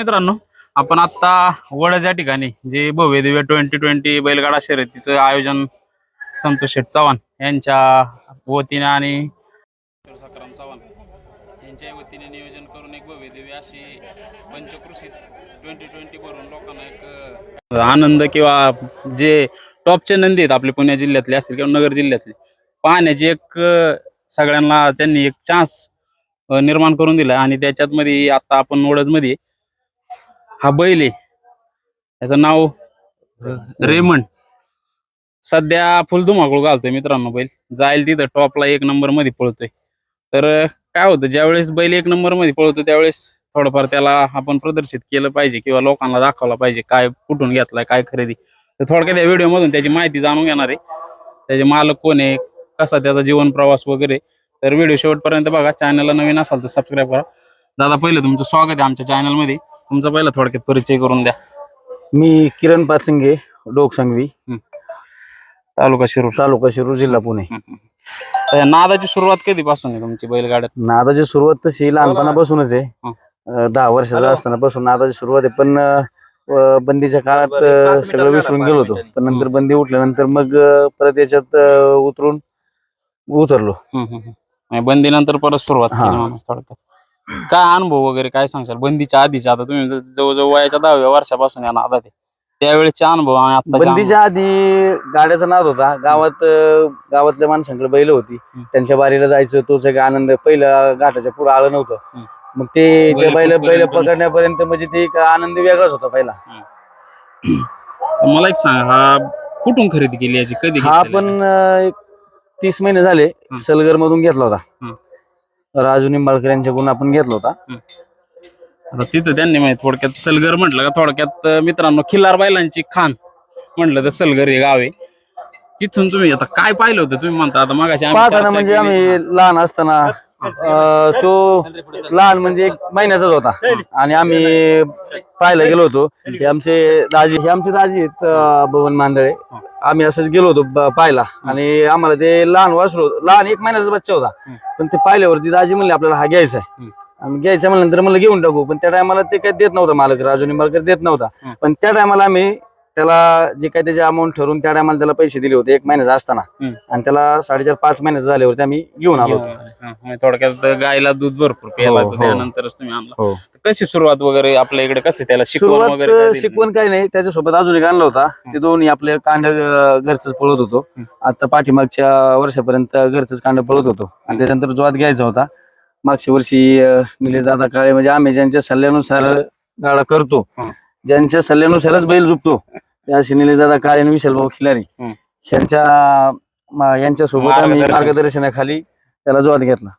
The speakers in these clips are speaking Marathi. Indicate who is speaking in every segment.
Speaker 1: मित्रांनो आपण आता वडज या ठिकाणी जे भव्य दिव्य ट्वेंटी ट्वेंटी बैलगाडा शर्यतीचं आयोजन संतोष शेठ चव्हाण यांच्या वतीने आणि सकाराम चव्हाण यांच्या वतीने नियोजन करून एक भव्य दिव्य अशी पंचकृषीत ट्वेंटी ट्वेंटी भरून लोकांना एक आनंद किंवा जे टॉपचे नंदी आहेत आपले पुणे जिल्ह्यातले असतील किंवा नगर जिल्ह्यातले पाहण्याची एक सगळ्यांना त्यांनी एक चान्स निर्माण करून दिला आणि त्याच्यात मध्ये आता आपण वडज हा बैल आहे. त्याचं नाव रेमंड. सध्या फुल धुमाकूळ घालतोय मित्रांनो बैल. जाईल तिथं टॉपला एक नंबरमध्ये पळतोय. तर काय होतं ज्यावेळेस बैल एक नंबरमध्ये पळतो त्यावेळेस थोडंफार त्याला आपण प्रदर्शित केलं पाहिजे किंवा लोकांना दाखवलं पाहिजे काय कुठून घेतलाय काय खरेदी. तर थोडक्यात या व्हिडिओ मधून त्याची माहिती जाणून घेणार आहे. त्याचे मालक कोण आहे कसा त्याचा जीवन प्रवास वगैरे. तर व्हिडिओ शेवटपर्यंत बघा चॅनलला नवीन असाल तर सबस्क्राईब करा. दादा पहिलं तुमचं स्वागत आहे आमच्या चॅनलमध्ये तुमचा पहिला थोडक्यात परिचय करून द्या.
Speaker 2: मी किरण पाचंगे डोकसंगवी
Speaker 1: तालुका शिरूर.
Speaker 2: तालुका शिरूर जिल्हा पुणे.
Speaker 1: तर नादाची सुरुवात कधीपासून आहे तुमची बैलगाड्यात?
Speaker 2: नादाची सुरुवात तशी लहानपणापासूनच आहे. अं, दहा वर्षाचा असताना पासून नादाची सुरुवात आहे. पण अं, बंदीच्या काळात अं, सगळं विसरून गेलो होतो. पण नंतर बंदी उठल्यानंतर मग अं, परत याच्यात अं, उतरून उतरलो.
Speaker 1: हम्म, हम्म, हम्म. आणि बंदीनंतर परत सुरुवात
Speaker 2: हा.
Speaker 1: केली माणूस थोडक्यात. काय अनुभव वगैरे काय सांगशाल? बंदीच्या आधीच्या आता तुम्ही जवळजवळ वयाच्या दहाव्या वर्षापासून या नादात आहे. त्यावेळेचे अनुभव आणि आता
Speaker 2: बंदीच्या आधी गाड्याचा नाद होता. गावात अं, गावातल्या माणसांकडे बैल होती. त्यांच्या बारीला जायचं तोच एक आनंद. पहिला घाटाच्या पुढे आलं नव्हतं. मग ते ते
Speaker 1: बैल
Speaker 2: बैल पकडण्यापर्यंत म्हणजे ते एक आनंद वेगळाच होता पहिला.
Speaker 1: मला एक सांग हा कुठून खरेदी केली याची? कधी
Speaker 2: हा
Speaker 1: घेतलेला?
Speaker 2: पण अं, एक तीस महिने झाले. सलगर मधून घेतला होता. राजू निंबाळकर यांच्याकडून आपण घेतला होता.
Speaker 1: आता तिथं त्यांनी माहिती थोडक्यात सलगर म्हटलं का थोडक्यात अं, मित्रांनो खिल्लार बैलांची खान म्हटलं तर सलगर हे गाव आहे. तिथून तुम्ही आता काय पाहिलं होतं? तुम्ही म्हणता आता मागाशी आम्ही
Speaker 2: पाहताना
Speaker 1: चर्चा
Speaker 2: म्हणजे
Speaker 1: केली.
Speaker 2: आम्ही लहान असताना अं, तो लहान म्हणजे एक महिन्याचाच होता आणि आम्ही पाहायला गेलो होतो हे आमचे दाजी हे आमचे दाजी आहेत अं, भवन मांदळे आम्ही असंच गेलो होतो ब- पाहायला आणि आम्हाला ते लहान वासरू लहान एक महिन्याचा बच्चा होता. पण ते पाहिल्यावरती दाजी म्हणले आपल्याला हा घ्यायचा आहे. आणि घ्यायचा म्हणल्यानंतर मला घेऊन टाकू पण त्या टायमाला ते काही देत नव्हतं मालक राजू निंबाळकर देत नव्हता. पण त्या टायमाला आम्ही त्याला जे काही त्याचे अमाऊंट ठरवून त्या टायमाला त्याला पैसे दिले होते एक महिन्याचा असताना. आणि त्याला साडेचार पाच महिन्याचं झाल्यावरती आम्ही घेऊन आलो होतो.
Speaker 1: म्हणजे थोडक्यात गायला दूध भरपूर प्यायला
Speaker 2: हो,
Speaker 1: लागतं,
Speaker 2: हो.
Speaker 1: त्यानंतरच तुम्ही आणला
Speaker 2: हो.
Speaker 1: तर कशी सुरुवात वगैरे आपल्या इकडे कशी त्याला शिकवण वगैरे काय
Speaker 2: सुरुवात
Speaker 1: दिली?
Speaker 2: शिकवण काही नाही त्याच्यासोबत अजून एक आणला होता ते दोन्ही आपले कांड अं, घरचंच पळत होतो
Speaker 1: हं.
Speaker 2: आता पाठीमागच्या वर्षापर्यंत घरचंच कांड पळत होतो आणि त्याच्यानंतर जोत घ्यायचा होता मागच्या वर्षी अं, निलेश दादा काळे म्हणजे आम्ही ज्यांच्या सल्ल्यानुसार गाडा करतो
Speaker 1: हं.
Speaker 2: ज्यांच्या सल्ल्यानुसारच बैल झुपतो त्या असे निलेश दादा काळे आणि विशाल भाऊ खिलारी
Speaker 1: हं.
Speaker 2: यांच्या म- यांच्यासोबत आम्ही
Speaker 1: मार्गदर्शन.
Speaker 2: मार्गदर्शनाखाली त्याला जोत घेतला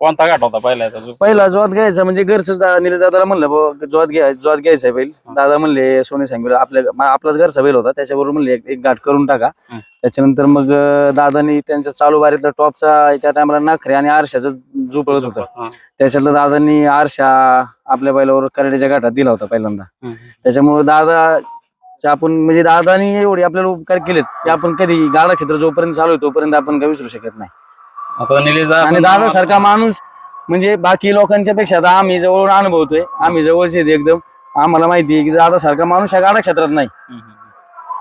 Speaker 1: कोणता घाट होता पहिला याचा जो?
Speaker 2: पहिला जोत घ्यायचा म्हणजे घरच निलेश दादाला म्हणलं बुवा जोत घ्या जोत घ्यायचा बैल दादा म्हणले सोने सांगितलं आपल्या मा- आपलाच घरचा बैल होता त्याच्याबरोबर म्हणले एक- एक गाठ करून टाका. त्याच्यानंतर मग अं, दादानी त्यांच्या चालू बारीतला टॉपचा त्या टायमाला नाखरे आणि आरशाचं झोपळत होतं
Speaker 1: हा.
Speaker 2: त्याच्यातलं दादांनी आरशा आपल्या बैलावर करड्याच्या घाटात दिला होता पहिल्यांदा
Speaker 1: हम्म.
Speaker 2: त्याच्यामुळे दादा आपण म्हणजे दादानी एवढे आपल्याला उपकार केलेत की आपण कधी गाडा क्षेत्र जोपर्यंत चालू आहे तोपर्यंत आपण काही विसरू शकत नाही
Speaker 1: आता निलेश
Speaker 2: आणि दादा सारखा माणूस म्हणजे बाकी लोकांच्या पेक्षा आता आम्ही जवळून अनुभवतोय. आम्ही जवळचे आहेत एकदम. आम्हाला माहिती आहे की दादा सारखा माणूस या गाडा क्षेत्रात नाही.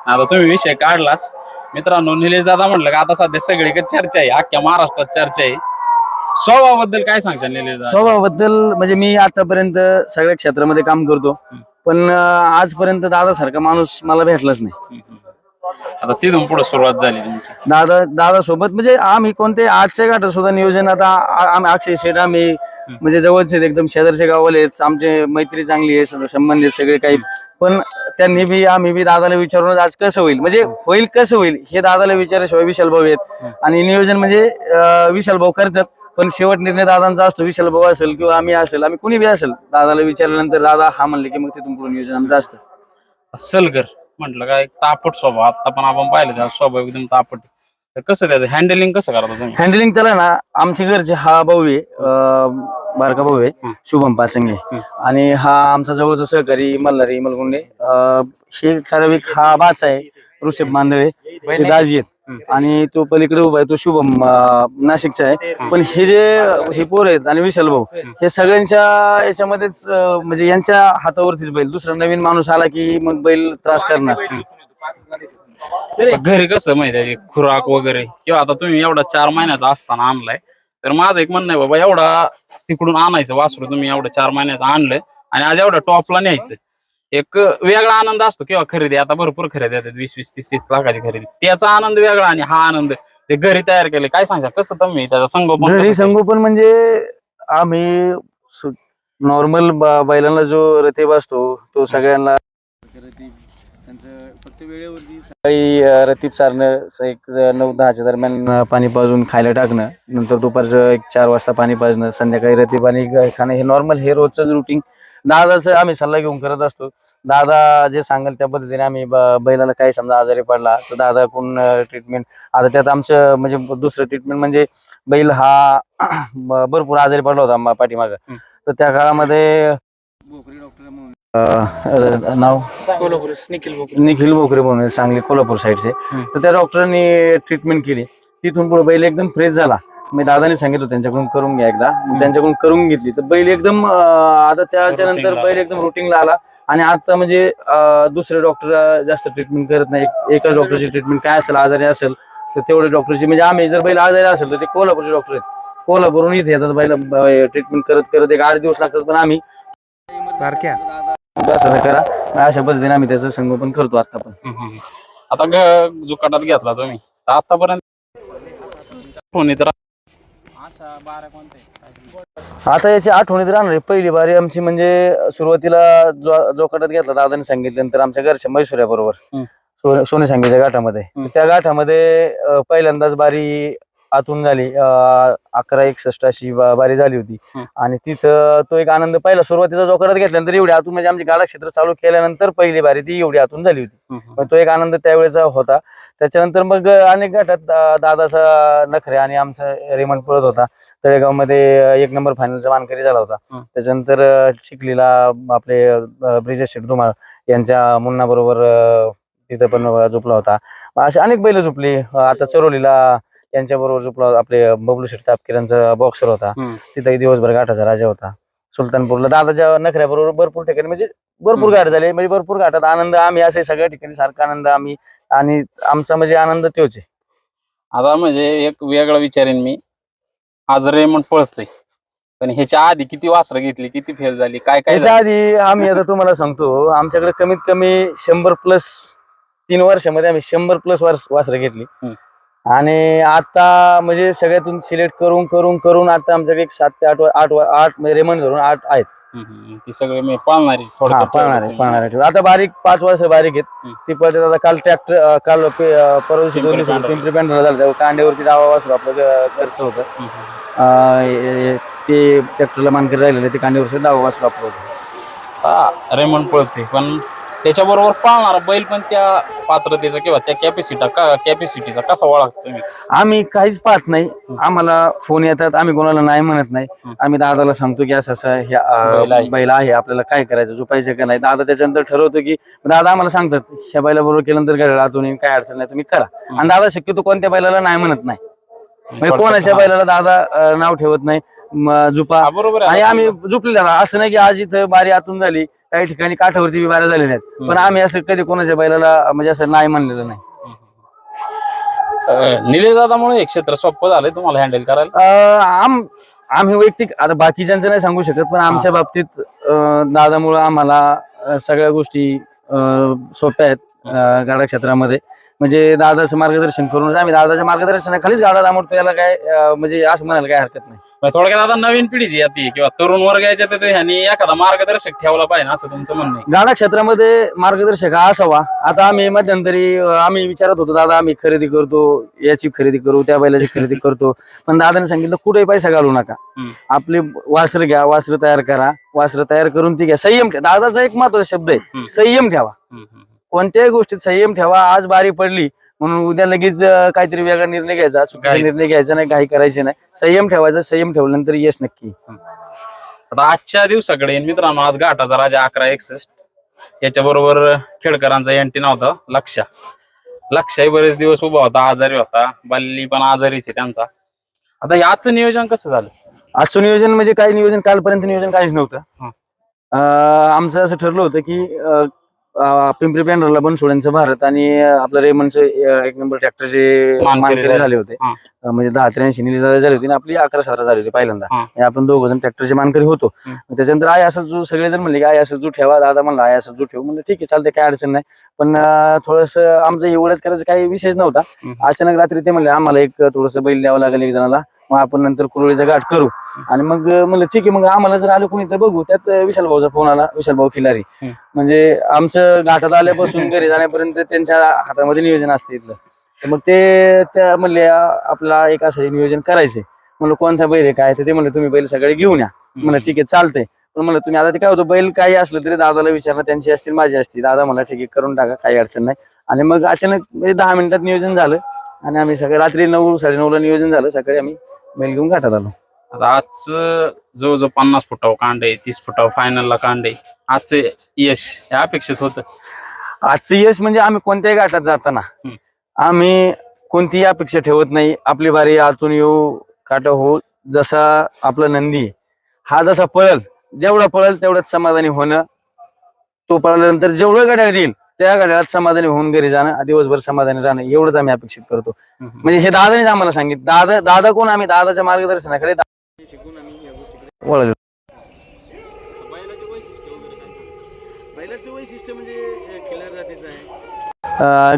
Speaker 1: आता तुम्ही विषय काढलाच. मित्रांनो निलेश दादा म्हटलं का आता सध्या सगळीकडे चर्चा आहे. अख्ख्या महाराष्ट्रात चर्चा आहे. स्वभावाबद्दल काय सांगशाल निलेश दादा?
Speaker 2: स्वभावाबद्दल म्हणजे मी आतापर्यंत सगळ्या क्षेत्रामध्ये काम करतो. पण अं, आजपर्यंत दादा सारखा माणूस मला भेटलाच नाही.
Speaker 1: आता तिथून पुढे सुरुवात झाली तुमची.
Speaker 2: दादा दादा सोबत म्हणजे आम्ही कोणते आजच्या घाटात सुद्धा नियोजन आता आ- आम्ही अक्षय शेठ आम्ही म्हणजे जवळचे आहेत, एकदम शेजारचे गाववाले आहेत. आमचे मैत्री चांगली आहे सगळं संबंध आहेत सगळे काही. पण त्यांनी बी आम्ही बी दादाला विचारून आज कसं होईल म्हणजे होईल कसं होईल हे दादाला विचारल्याशिवाय विशाल भाऊ आहेत. आणि नियोजन म्हणजे अं, विशाल भाऊ करतात पण शेवट निर्णय दादांचा असतो विशाल भाऊ असेल किंवा आम्ही असेल आम्ही कुणी बी असेल दादाला विचारल्यानंतर दादा हा म्हणले की मग तिथून पुढे नियोजन आमचं असतं.
Speaker 1: सलगर. म्हटलं काय तापट स्वभाव. आता पण आपण पाहिलं त्याचा स्वभाव एकदम तापट. तर कसं त्याचं? हँडलिंग कसं करता तुम्ही?
Speaker 2: हँडलिंग त्याला ना आमच्या घरचे हा भाऊ आहे अं, बारका भाऊ आहे. शुभम पाचंगे
Speaker 1: हं.
Speaker 2: आणि हा आमचा जवळचा सहकारी मल्हारी मलगुंडे. अं, हे ठराविक हा बाच आहे ऋषभ मांदळे ते दाजी आहेत आणि तो पलीकडे उभा आहे तो शुभम अं, नाशिकचा आहे. पण हे जे हे पोर आहेत आणि विशाल भाऊ हे सगळ्यांच्या याच्यामध्येच अं, म्हणजे यांच्या हातावरतीच बैल. दुसरा नवीन माणूस आला की मग बैल त्रास करणार.
Speaker 1: घरी कसं माहिती आहे खुराक वगैरे. किंवा आता तुम्ही एवढा चार महिन्याचा असताना आणलाय तर माझं एक म्हणणं आहे बाबा एवढा तिकडून आणायचं वासरू तुम्ही एवढं चार महिन्याचं आणलं आणि आज एवढं टॉपला न्यायचं. एक वेगळा आनंद असतो किंवा खरेदी. आता भरपूर खरेदी येतात. वीस वीस तीस तीस लाखाची खरेदी. त्याचा आनंद वेगळा आणि हा आनंद जे घरी तयार केले काय सांगता कसं तुम्ही त्याचा संगोपन
Speaker 2: घरी
Speaker 1: कसं?
Speaker 2: संगोपन म्हणजे आम्ही नॉर्मल बैलांना जो रतीब असतो तो सगळ्यांना त्यांचं फक्त वेळेवरती सकाळी अं, रतीब सारणं स- एक नऊ दहाच्या दरम्यान अं, पाणी पाजून खायला टाकणं नंतर दुपारचं एक चार वाजता पाणी पाजणं संध्याकाळी रतीब आणि ग- खाणं हे नॉर्मल हे रोजचंच रुटीन दादाचं आम्ही सल्ला घेऊन करत असतो. दादा जे सांगेल त्या पद्धतीने आम्ही ब- बैलाला काही समजा आजारी पडला तर दादा कोण ट्रीटमेंट आता त्यात आमचं म्हणजे दुसरं ट्रीटमेंट म्हणजे बैल हा भरपूर आजारी पडला होता मा- पाठीमागं. तर त्या काळामध्ये नाव? निखिल बोकरे म्हणून सांगली कोल्हापूर साईडचे. तर त्या डॉक्टरांनी ट्रीटमेंट केली. तिथून पुढे बैल एकदम फ्रेश झाला. मी दादाने सांगितलं त्यांच्याकडून करून घ्या एकदा. मग त्यांच्याकडून करून घेतली. तर बैल एकदम अं, आता त्याच्या नंतर बैल एकदम रुटीनला आला. आणि आता म्हणजे अं, दुसरे डॉक्टर जास्त ट्रीटमेंट करत नाही. एक- एकाच डॉक्टरची ट्रीटमेंट काय असेल आजारी असेल तर तेवढे डॉक्टरची म्हणजे आम्ही जर बैल आजारी असेल तर ते कोल्हापूरचे डॉक्टर आहेत. कोल्हापूरहून इथे येतात बैल ट्रीटमेंट करत करत एक आठ दिवस लागतात. पण आम्ही
Speaker 3: बारक्या.
Speaker 2: असं असं करा. अशा पद्धतीने आम्ही त्याचं संगोपन करतो आता पण.
Speaker 1: हम्म, हम्म. आता ग- जुकाटात घेतला तुम्ही. तर आतापर्यंत फोन येत बारा
Speaker 2: आता याची आठवणीत राहणार आहे पहिली बारी आमची म्हणजे सुरुवातीला जो जोकाटात घेतला दादाने सांगितल्यानंतर आमच्या घरच्या मैसुऱ्या बरोबर सोने सांगीच्या घाटामध्ये.
Speaker 1: हम्म.
Speaker 2: त्या घाटामध्ये अं, पहिल्यांदाच बारी आतून झाली. अकरा एकसष्ट अशी बारी झाली होती. आणि तिथं तो एक आनंद पहिला. सुरुवातीचा जोकाटात घेतल्यानंतर एवढी आतून म्हणजे आमची गाडा क्षेत्र चालू केल्यानंतर पहिली बारी ती एवढी आतून झाली होती. पण तो एक आनंद त्यावेळेचा होता. त्याच्यानंतर मग अनेक गटात दादाचा नखरे आणि आमचा रेमंड पळत होता. तळेगावमध्ये एक नंबर फायनलचा मानकरी झाला होता. त्याच्यानंतर चिखलीला आपले ब्रिजेश शेठ धुमाळ यांच्या मुन्ना बरोबर तिथं पण झोपला होता. असे अनेक बैल झोपली. आता चरोलीला यांच्या बरोबर झोपला होता. आपले बबलू शेठ तापकिरांचा बॉक्सर होता. तिथंही दिवसभर घाटाचा राजा होता सुलतानपूरला दादाच्या नखऱ्याबरोबर भरपूर ठिकाणी म्हणजे भरपूर. घाट झाले म्हणजे भरपूर घाटात आनंद आम्ही असे सगळ्या ठिकाणी सारखा आनंद आम्ही आणि आमचा म्हणजे आनंद तोच आहे
Speaker 1: आता म्हणजे एक वेगळं विचारेन मी आज रेमंड पळतोय पण ह्याच्या आधी किती वासरं घेतली किती फेल झाली काय काय
Speaker 2: त्याच्या आधी आम्ही आता तुम्हाला सांगतो आमच्याकडे कमीत कमी शंभर प्लस तीन वर्षामध्ये आम्ही शंभर प्लस वर्ष वासरं घेतली. आणि आता म्हणजे सगळ्यातून सिलेक्ट करून करून करून आता आमच्याकडे एक सात ते आठ आठ आठ म्हणजे रेमंड धरून आठ आहेत
Speaker 1: हम्म, हम्म. ती सगळे मी पाळणारी
Speaker 2: हा
Speaker 1: थोडक्यात
Speaker 2: पाळणार आहे पाळणार आहे आता बारीक पाच वर्ष बारीक आहेत
Speaker 1: हम्म.
Speaker 2: ती पळते आता काल ट्रॅक्टर काल पे- अं, परवा दिवशी दोन
Speaker 1: पिंपरी पांढरा.
Speaker 2: पिंपरी पॅन्डर झालं कांड्यावरती डावा वासरू आपलं ग- खर्च होतं
Speaker 1: तुम्ही. हम्म,
Speaker 2: अं, हे- हे- ते ट्रॅक्टरला मानकरी राहिलेले ते कांड्यावरचं डावा वासरू आपलं होतं
Speaker 1: हा रेमंड पळतोय पण त्याच्याबरोबर पाळणारा बैल पण त्या पात्रतेचा किंवा त्या कॅपॅसिटी कॅपॅसिटीचा कसा ओळखता तुम्ही?
Speaker 2: आम्ही काहीच पाहत नाही. आम्हाला फोन येतात. आम्ही कोणाला नाही म्हणत नाही. आम्ही दादाला सांगतो की असं असं हे, अं,
Speaker 1: बैल आहे.
Speaker 2: बैल आपल्याला काय करायचं? झोपायचं का नाही? दादा त्याच्यानंतर ठरवतो की दादा आम्हाला सांगतात ह्या बैलाबरोबर केल्यानंतर घड्याळ आतून काय अडचण नाही तुम्ही करा. आणि दादा शक्यतो कोणत्या बैलाला नाही म्हणत नाही. म्हणजे कोणाच्या. बैलाला दादा अं, नाव ठेवत नाही. म, झुपा.
Speaker 1: हा, बरोबर आहे.
Speaker 2: आणि आम्ही झुपलेला असं नाही की आज इथं बारी आतून झाली. काही ठिकाणी काठावरती बी बाऱ्या झालेल्या आहेत. पण आम्ही असं कधी कोणाच्या बैलाला म्हणजे असं नाही म्हणलेलं नाही.
Speaker 1: निलेश दादामुळे हे क्षेत्र सोपं झालंय तुम्हाला हँडल करायला?
Speaker 2: अं, आम आम्ही वैयक्तिक आता बाकीच्यांचं नाही सांगू शकत पण आमच्या बाबतीत अं, दादामुळं आम्हाला अं, सगळ्या गोष्टी अं, सोप्या आहेत अं, गाडा क्षेत्रामध्ये. म्हणजे दादाचं मार्गदर्शन करून आम्ही दादाच्या मार्गदर्शनाखालीच गाडा दामडतो याला काय अं, म्हणजे असं म्हणायला काय हरकत नाही.
Speaker 1: थोडक्यात आता नवीन पिढीची येते किंवा तरुण वर्ग याच्यात येतो ह्यांनी एखादा मार्गदर्शक ठेवला पाहिजे असं तुमचं म्हणणं आहे.
Speaker 2: गाडा क्षेत्रामध्ये मार्गदर्शक हा असावा. आता आम्ही मध्यंतरी अं, आम्ही विचारत होतो दादा आम्ही खरेदी करतो याची खरेदी करू त्या बैलाची खरेदी करतो. पण दादाने सांगितलं कुठेही पैसा घालू नका.
Speaker 1: हम्म.
Speaker 2: आपले वासर घ्या वासर तयार करा. वासर तयार करून ती घ्या. संयम ठेवा. दादाचा एक महत्त्वाचा शब्द आहे. संयम ठेवा.
Speaker 1: हम्म, हम्म.
Speaker 2: कोणत्याही गोष्टीत संयम ठेवा. आज बारी पडली म्हणून उद्या लगेच काहीतरी वेगळा निर्णय घ्यायचा. चुकीचा. निर्णय घ्यायचा नाही काही करायचे नाही. संयम ठेवायचा संयम ठेवल्यानंतर यश नक्की
Speaker 1: आता आजच्या दिवसाकडे येईन मित्रांनो आज घाटाचा राजा अकरा एकसष्ट. याच्या बरोबर खेडकरांचा एंटी नव्हता लक्ष लक्षाही बरेच दिवस उभा होता आजारी होता. बल्ली पण आजारीच आहे त्यांचा. आता याचं नियोजन कसं झालं?
Speaker 2: आजचं नियोजन म्हणजे काही नियोजन? कालपर्यंत नियोजन काहीच नव्हतं. अं, आमचं असं ठरलं होतं की पिंपरी पेंढरला बनसोड्यांचं भारत आणि आपलं रेमंडचे एक नंबर ट्रॅक्टरचे
Speaker 1: मानकरी
Speaker 2: मानकरी
Speaker 1: झाले.
Speaker 2: होते. म्हणजे दहा त्र्याऐंशी निली झाली होती आणि आपली अकरा सतरा झाली होती पहिल्यांदा. आपण दोघ जण ट्रॅक्टरचे मानकरी होतो. त्याच्यानंतर आय असं जो सगळेजण म्हणले की आय असं जो ठेवा दादा म्हणला आय असं जो ठेवू. म्हणलं ठीक आहे चालतंय काय अडचण नाही. पण थोडस आमचं एवढंच करायचं काही विशेष नव्हता. अचानक रात्री ते म्हणले आम्हाला एक थोडस बैल द्यावं लागेल एक जणाला. मग आपण नंतर कुरळीचा गाठ करू. आणि मग म्हणलं ठीक आहे मग आम्हाला जर आलं कोणी तर बघू. त्यात विशाल भाऊचा फोन आला विशाल भाऊ खिलारी. म्हणजे आमचं घाटात आल्यापासून घरी जाण्यापर्यंत त्यांच्या हातामध्ये नियोजन असते इथलं. तर मग ते त्या म्हणले "आ- आपला एक असं नियोजन करायचंय. म्हणलं कोणता बैल आहे काय तर ते म्हणले तुम्ही बैल सगळे घेऊन या. म्हणलं ठीक आहे चालतंय. पण म्हणलं तुम्ही आता ते काय होतं बैल काही असलं तरी दादाला विचारणं त्यांची असतील माझी असतील. दादा मला ठीक आहे करून टाका काही अडचण नाही. आणि मग अचानक म्हणजे दहा मिनिटात नियोजन झालं. आणि आम्ही सगळे रात्री नऊ साडेनऊला नियोजन झालं सकाळी आम्ही बैल घेऊन घाटात आलो.
Speaker 1: आता आजचं जवळजवळ पन्नास फुटावर कांड आहे तीस फुटावर फायनलला कांड आहे. आजचं यश हे अपेक्षित होतं?
Speaker 2: आजचं यश म्हणजे आम्ही कोणत्याही घाटात जाताना
Speaker 1: हम्म.
Speaker 2: आम्ही कोणतीही अपेक्षा ठेवत नाही. आपली बारी आतून येऊ काटा हो जसा आपला नंदी आहे, हा जसा पळल जेवढा पळल तेवढंच समाधानी होणं तो पळाल्यानंतर जेवढं गाड्या देईल त्या गाड्यात समाधानी होऊन घरी जाणं दिवसभर समाधानी राहणं एवढंच आम्ही अपेक्षित करतो. म्हणजे हे दादानेच आम्हाला सांगितलं. दादा दादा कोण? आम्ही दादाच्या मार्गदर्शनाकडे शिकून आम्ही बैलाचं वैशिष्ट्य म्हणजे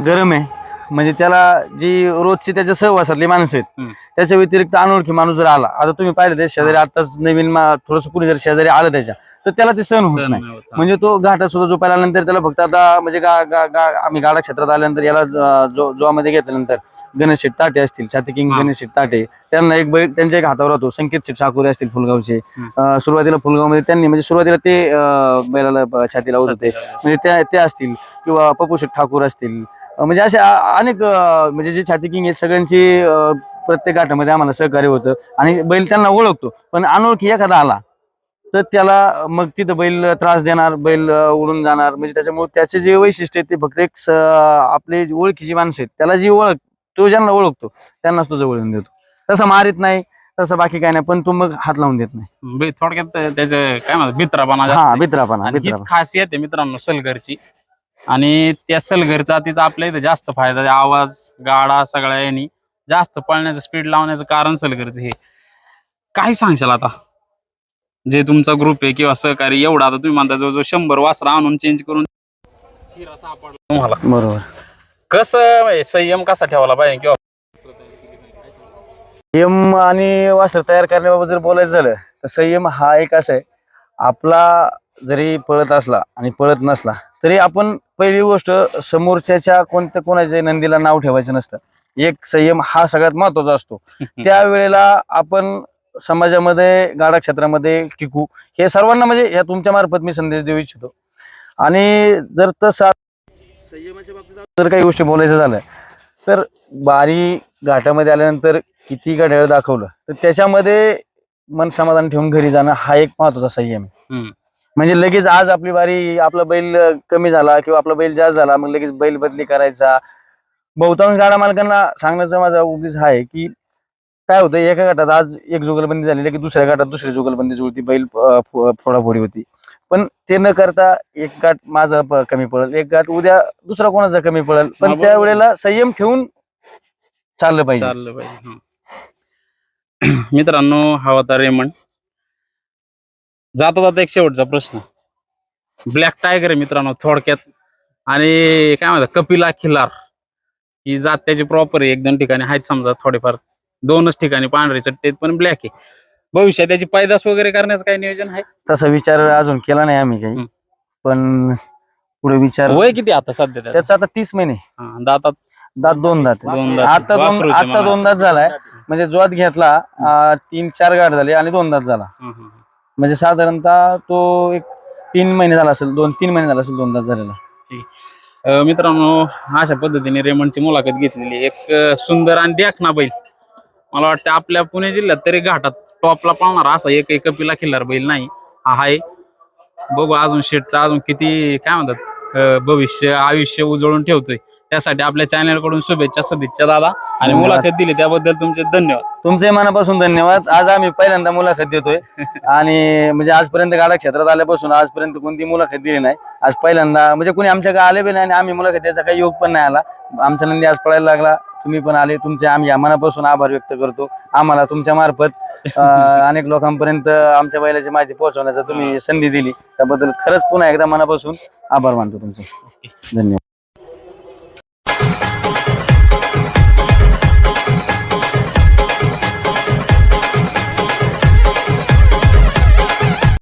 Speaker 2: गरम आहे. म्हणजे त्याला जी रोजची त्याच्या सहवासातली माणसं आहेत. त्याच्या व्यतिरिक्त अनोळखी माणूस जर आला आता तुम्ही पाहिलं ते शेजारी आताच नवीन थोडस कुणी जर शेजारी आलं त्याच्या तर त्याला ते सहन होत नाही. म्हणजे तो घाटात सुद्धा झोपायला आल्यानंतर त्याला फक्त आता म्हणजे गा गा गा आम्ही गाडा क्षेत्रात आल्यानंतर याला जोमध्ये घेतल्यानंतर गणेश शेठ ताटे असतील छाती किंग. गणेश शेठ ताटे त्यांना एक बैल त्यांच्या एक हातावर राहतो संकेत शेठ साकुरे असतील फुलगावचे सुरुवातीला फुलगावमध्ये त्यांनी म्हणजे सुरुवातीला ते बैलाला छातीला लावत होते म्हणजे त्या ते असतील किंवा पप्पू शेठ ठाकूर असतील म्हणजे असे अनेक म्हणजे जे छाती किंग आहेत सगळ्यांची प्रत्येक घाटामध्ये आम्हाला सहकार्य होतं. आणि बैल त्यांना ओळखतो. पण अनोळखी एखादा आला तर त्याला मग तिथं बैल त्रास देणार बैल उडून जाणार. म्हणजे त्याच्यामुळे त्याचे जे वैशिष्ट्य आहे ते फक्त एक आपले जे ओळखीची माणसं आहेत त्याला जी ओळख तो ज्यांना ओळखतो त्यांनाच तो जवळ येऊन देतो. तसं मारित नाही तसं बाकी काय नाही पण तो मग हात लावून देत नाही.
Speaker 1: थोडक्यात त्याचं काय म्हणतात मित्रापणा
Speaker 2: हा
Speaker 1: हीच
Speaker 2: मित्रापणा.
Speaker 1: खासियत आहे मित्रांनो सलगरची. आणि त्या सलगरचा तिचा आपल्या इथं जास्त फायदा. आवाज गाडा सगळ्या यांनी जास्त पळण्याचं स्पीड लावण्याचं कारण सलगरचं हे. काय सांगशाल आता? जे तुमचा ग्रुप आहे किंवा सहकारी एवढा आता तुम्ही म्हणता जवळजवळ शंभर वासरा आणून चेंज करून हिरा सापडला तुम्हाला.
Speaker 2: बरोबर.
Speaker 1: कसं म्हणजे संयम कसा ठेवला पाहिजे किंवा
Speaker 2: संयम आणि वस्त्र तयार करण्याबाबत जर बोलायचं झालं तर संयम हा एक असा आहे. आपला जरी पळत असला आणि पळत नसला तरी आपण पहिली गोष्ट समोरच्याच्या कोणत्या कोणाच्या नंदीला नाव ठेवायचं नसतं. एक संयम हा सगळ्यात महत्त्वाचा असतो. त्यावेळेला आपण समाजामध्ये गाडा क्षेत्रामध्ये टिकू हे सर्वांना म्हणजे या तुमच्या मार्फत मी संदेश देऊ इच्छितो. आणि जर तसा संयमाच्या बाबतीत जर काही गोष्टी बोलायचं झालं तर बारी घाटामध्ये आल्यानंतर किती गाड्या दाखवलं तर त्याच्यामध्ये मन समाधान ठेवून घरी जाणं हा एक महत्त्वाचा संयम आहे. म्हणजे लगेच आज आपली बारी आपला बैल कमी झाला किंवा आपला बैल जास्त झाला मग लगेच बैल बदली करायचा बहुतांश गाडा मालकांना सांगण्याचा माझा उद्देश हा आहे की काय होतं एका गटात आज एक जुगलबंदी झाली की दुसऱ्या गटात दुसरी जुगलबंदी जुळती बैल फोडाफोडी होती पण ते न करता एक गाठ माझा कमी पडेल एक गाठ उद्या दुसरा कोणाचा कमी पडेल पण. त्यावेळेला संयम ठेवून चाललं पाहिजे
Speaker 1: चाललं पाहिजे. मित्रांनो हा होता रेमंड जाता जाता एक शेवटचा प्रश्न. ब्लॅक टायगर आहे मित्रांनो थोडक्यात. आणि काय म्हणतात कपिला खिलार. ही जात त्याची प्रॉपर आहे एक दोन ठिकाणी आहेत समजा थोडेफार. दोनच ठिकाणी पांढरे चट्टे आहेत, पण ब्लॅक आहे. भविष्यात त्याची पैदास वगैरे करण्याचं काय नियोजन आहे?
Speaker 2: तसा विचार अजून केला नाही आम्ही काही. पण पुढे विचार
Speaker 1: वय किती आता सध्या त्याचं?
Speaker 2: त्याचा आता तीस महिने.
Speaker 1: हा, दातात
Speaker 2: दात दोन दात आहे.
Speaker 1: दोन दात.
Speaker 2: आता दोन
Speaker 1: वासरूचे
Speaker 2: आता दोन दात झालाय. म्हणजे जोत घेतला तीन चार गाठ झाली आणि दोन दात झाला. म्हणजे साधारणतः तो एक तीन महिने झाला असेल दोन तीन महिने झाला असेल दोन तास झालेला
Speaker 1: मित्रांनो अशा पद्धतीने रेमंडची मुलाखत घेतलेली एक सुंदर आणि देखना बैल. मला वाटतं आपल्या पुणे जिल्ह्यात तरी घाटात टॉपला पाळणारा असा एक एक कपिला खिल्लार बैल नाही. हा आहे बघू अजून शेटचा अजून किती काय म्हणतात भविष्य आयुष्य उजळून ठेवतोय. त्यासाठी आपल्या चॅनलकडून शुभेच्छा सदिच्छा दादा. आणि
Speaker 2: धन्यवाद.
Speaker 1: मुलाखत दिली त्याबद्दल तुमचे धन्यवाद.
Speaker 2: तुमचे मनापासून धन्यवाद. आज आम्ही पहिल्यांदा मुलाखत देतोय. आणि म्हणजे आजपर्यंत गाडा क्षेत्रात आल्यापासून आजपर्यंत कोणती मुलाखत दिली नाही. आज पहिल्यांदा म्हणजे कोणी आमच्याकडे आले बी नाही आणि आम्ही मुलाखत द्यायचा काही योग पण नाही आला. आमचा नंदी आज पळायला लागला. तुम्ही पण आले. तुमचे आम्ही या मनापासून आभार व्यक्त करतो. आम्हाला तुमच्या मार्फत अं, अनेक लोकांपर्यंत आमच्या बैलाची माहिती पोहोचवण्याचा तुम्ही संधी दिली. त्याबद्दल खरंच पुन्हा एकदा मनापासून आभार मानतो तुमचे. धन्यवाद.